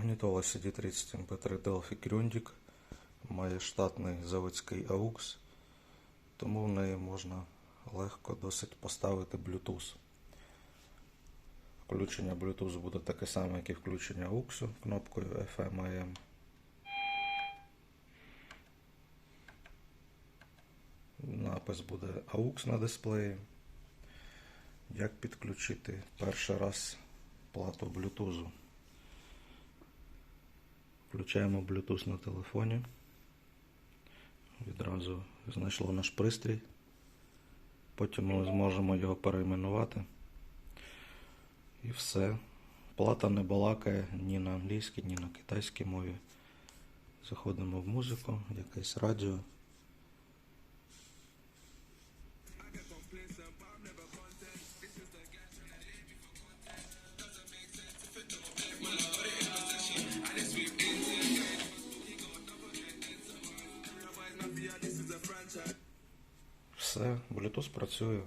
Магнітола CD30 MP3 Delphi Grundig має штатний заводський AUX, тому в неї можна легко досить поставити Bluetooth. Включення Bluetooth буде таке саме, як і включення AUX кнопкою FM AM. Напис буде AUX на дисплеї. Як підключити перший раз плату Bluetooth? Включаємо Bluetooth на телефоні. Відразу знайшло наш пристрій. Потім ми зможемо його перейменувати. І все. Плата не балакає ні на англійській, ні на китайській мові. Заходимо в музику, якесь радіо. Все, Bluetooth працює.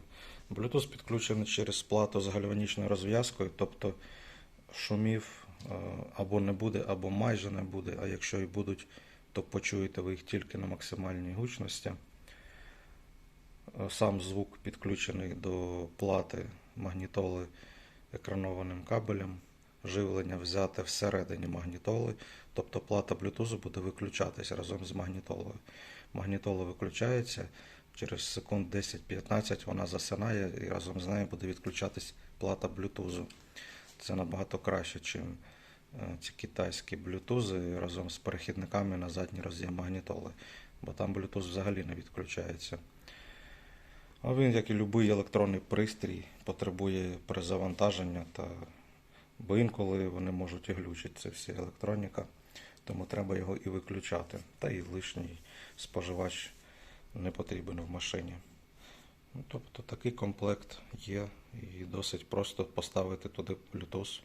Bluetooth підключений через плату з гальванічною розв'язкою, тобто шумів е, або не буде, або майже не буде, а якщо і будуть, то почуєте ви їх тільки на максимальній гучності. Е, Сам звук підключений до плати магнітоли екранованим кабелем. Живлення взяте всередині магнітоли, тобто плата Bluetooth буде виключатись разом з магнітолою. Магнітола виключається, через секунд 10-15 вона засинає і разом з нею буде відключатись плата Bluetooth. Це набагато краще, ніж ці китайські Bluetooth разом з перехідниками на задній роз'єм магнітоли, бо там Bluetooth взагалі не відключається. А він, як і будь-який електронний пристрій, потребує перезавантаження, та... бо інколи вони можуть і глючити, це всі електроніка, тому треба його і виключати. Та і лишній споживач не потрібен в машині. Ну, тобто такий комплект є і досить просто поставити туди Bluetooth.